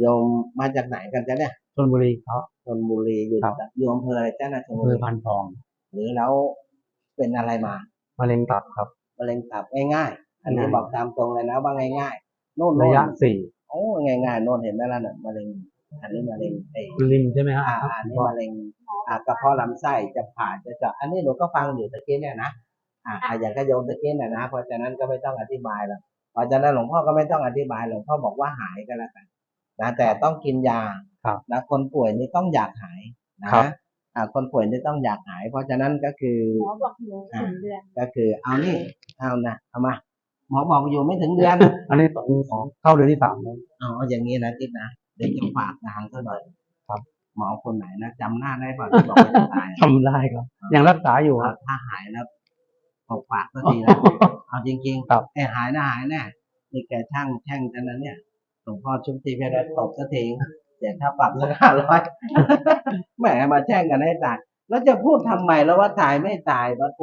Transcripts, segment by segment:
โยมมาจากไหนกันจ๊ะเนี่ยชลบุรีเขาชนบุรีอยู่ครับอยู่อำเภออะไรจ๊ะนะชลบุคือรีพันทอง หรือแล้วเป็นอะไรมามะเร็งตับครับมะเร็งตับง่ายๆอันนี้ง่ายบอกตามตรงเลยนะว่าง่ายๆโน่นระโน่นยะสี่โอ้ง่ายๆโน่นเห็นไหมล่ะน่ะมะเร็งอันนี้มะเร็งเอลิมใช่ไหมฮะอ่าอันนี้มะเร็งอ่ากระเพาะลำไส้จะผ่าจะเจาะอันนี้หนูก็ฟังอยู่ตะกี้เนี่ยนะอ่าอ่าอย่างกระโยมตะกี้เนี่ยนะเพราะฉะนั้นก็ไม่ต้องอธิบายหรอกเพราะฉะนั้นหลวงพ่อก็ไม่ต้องอธิบายหลวงพ่อบอกว่าหายก็แล้วกัน นะแต่ต้องกินยาครับนะคนป่วยนี่ต้องอยากหายนะครับ อ่า คนป่วยนี่ต้องอยากหาย เพราะฉะนั้นก็คือหมอบอกหนูถึงเดือนก็คือเอานี่เอานะเอามาหมอบอกอยู่ไม่ถึงเดือน อันนี้สองสองเข้าเดือนที่สามแล้วเอาอย่างนี้นะทิศนะเดี๋ยวจะฝากทางซะหน่อยครับ หมอคนไหนนะจำหน้าได้ป่ะที่บอกว่าจะตายทำได้ครับยังรักษาอยู่คถ้ารับถ้าหายแล้วตกปากสักทีแล้วเอาจริงครับๆไอ้หายนะหายแน่นี่แกช่างแช่งกันนะเนี่ย หลวงพ่อชุบทีเพชรตบสักทีเสียค่าปรับสักห้าร้อยแหมมาแช่งกันให้ตายแล้วจะพูดทำไมแล้วว่าตายไม่ตายปะโท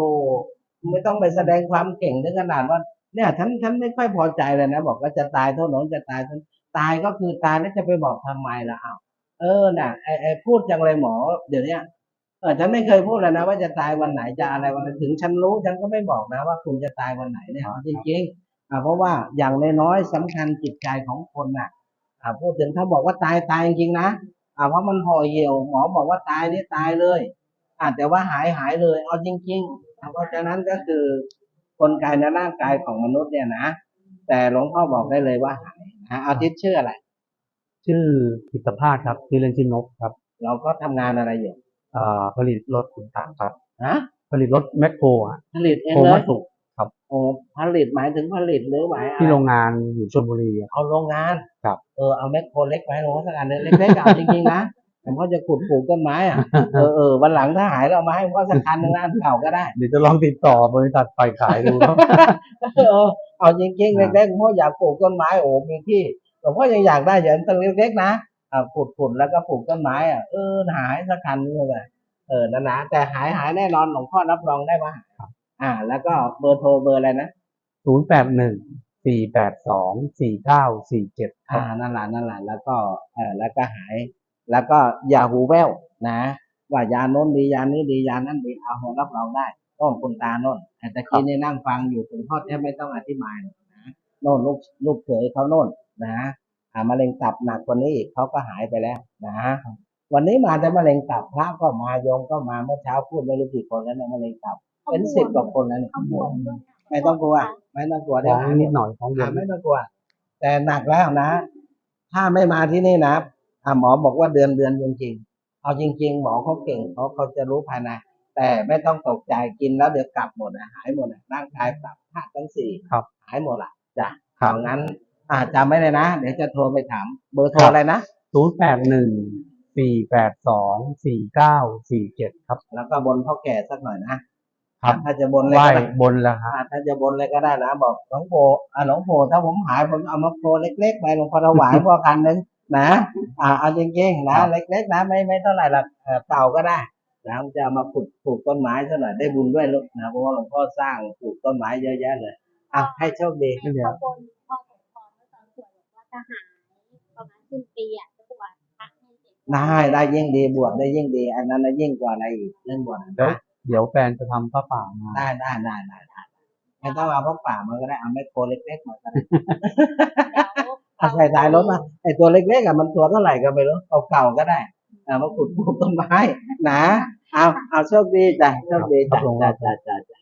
ไม่ต้องไปแสดงความเก่งถึงขนาดว่าเนี่ยฉันฉันไม่ค่อยพอใจเลยนะ บอกว่าจะตายเท่านั้นจะตายฉันตายก็คือตายแล้วจะไปบอกทำไมล่ะอ้าวเออน่ะไอไอพูดจังเลยหมอ เดี๋ยวนี้เออฉันไม่เคยพูดเลยนะ ว่าจะตายวันไหนจะอะไรวันไหนถึงฉันรู้ฉันก็ไม่บอกนะว่าคุณจะตายวันไหนเนี่ยจริงๆอ่า เพราะว่าอย่างน้อยๆสำคัญจิตใจของคนน่ะอ่าพูดถึงถ้าบอกว่าตายตายจริงๆนะอ่าเพราะมันห่อเหี่ยวหมอบอกว่าตายนี่ตายเลยอ่าแต่ว่าหายหายเลยเอาจริงๆอ่าเพราะฉะนั้นก็คือกลไกในร่างกายของมนุษย์เนี่ยนะแต่หลวงพ่อบอกได้เลยว่าหายนะอาทิตย์ชื่ออะไร ชื่อกิตภาสครับชื่อเล่นชื่อนกครับ เราก็ทำงานอะไรอยู่เอ่อผลิตรถขุนตางครับฮะผลิตรถแมคโครอะผลิตเองโครเลมายสุกโอ้ผลิตหมายถึงผลิตหรือหมายอะไรที่โรงงานอยู่ชลบุรีอะเอาโรงงานครับเออเอาแมคโครเล็กไปหลวงพ่อสักอันหนึ่งเล็กๆเอาจริงๆนะผมก็จะขุดปลูกต้นไม้อะเออเออวันหลังถ้าหายเราเอามาให้หลวงพ่อสักอันหนึ่งนะอันเก่าก็ได้เดี๋ยวจะลองติดต่อบริษัทฝ่ายขายดูครับเออเอาจริงๆอ่าเล็กๆพ่ออยากปลูกต้นไม้โอ้มีที่หลวงพ่อยังอยากได้อย่างต้นเล็กๆนะอ่าขุดขุดแล้วก็ปลูกต้นไม้อะเออหายสักคันนึงเลยเออนะนะแต่หายหายแน่นอนหลวงพ่อรับรองได้ว่า อ่า แล้วก็เบอร์โทรเบอร์อะไรนะศูนย์แปดหนึ่งสี่แปดสองสี่เก้าสี่เจ็ดครัอ่าบนั่นแหละนั่นแหละแล้วก็เออแล้วก็หาย แล้วก็อย่าหูแว่วนะ ว่ายาโน้นดียานี้ดียานั้นดีเอามารับรองได้ต้นคุณตาโน่นแต่ตะกี้นี่นั่งฟังอยู่คุณพ่อแทบไม่ต้องอธิบายหรอกนะโน่นลูกลูกเขยเขาโน่นนะอ่ามะเร็งตับหนักกว่านี้อีกเขาก็หายไปแล้วนะวันนี้มาแต่มะเร็งตับพระก็มาโยมก็มาเมื่อเช้าพูดไม่รู้กี่คนแล้วนะมะเร็งตับ เป็นสิบกว่าคนแล้วเนี่ยเขาบวมด้วยไม่ต้องกลัว ไม่ต้องกลัวเดี๋ยวท้หาองเนี่นิยดหน่อยท้องบวอ่ามไม่ต้องกลัว แต่หนักแล้วนะ ถ้าไม่มาที่นี่นะอ่าหมอบอกว่าเดือนเดือนจริงๆเอาจริง ๆ หมอเขาเก่งเขาเขาจะรู้ภายในแต่ไม่ต้องตกใจกินแล้วเดี๋ยวกลับหมดนะหายหมดนะร่างกายปรับธาตุทั้งสี่ครับหายหมดละจ้ะครับเอางั้นอ่าจำไว้เลยนะ เดี๋ยวจะโทรไปถาม เบอร์โทรอะไรนะศูนย์แปดหนึ่งสี่แปดสองสี่เก้าสี่เจ็ดครับ แล้วก็บนพ่อแก่สักหน่อยนะ ครับถ้าจะบนเลยไหว้ก็ได้บนแล้วครับ อ่าถ้าจะบนเลยก็ได้นะบอกหลวงปู่อ่าหลวงปู่ถ้าผมหายผมเอามาโปรเล็กๆไปหลวงพ่อถวายพ่อคันหนึงนะอ่าเอาจริงๆนะครับเล็กๆนะไม่ไม่เท่าไหร่หรอกเอ่อเต่าก็ได้นะผมจะเอามาปลูกปลูกต้นไม้ซะหน่อยได้บุญด้วยลูกนะเพราะว่าหลวงพ่อสร้างปลูกต้นไม้เยอะแยะเลยอะให้โชคดี ไม่เดี๋ยวเขาบนพ่อสมพรเมื่อตอนป่วยบอกว่าถ้าหายประมาณสิ้นปีอะจะบวชพระให้เสร็จ ได้ได้ยิ่งดีบวชได้ยิ่งดี อันนั้นนะยิ่งกว่าอะไรอีกเรื่องบวชนะเดี๋ยว เดี๋ยวแฟนจะทำผ้าป่ามาได้ได้ได้ได้ได้ไม่ต้องเอาพวกป่ามาก็ได้เอาแม่โครเล็กๆมาก็ได้เอาใส่ท้ายรถมาไอตัวเล็กๆอะมันตัวเท่าไหร่ก็ไม่รู้เก่าๆก็ได้เอามาขุดปลูกต้นไม้นะเอาเอาโชคดีจ้ะโชคดีจ้ะจ้ะจ้ะจ้ะจ้ะ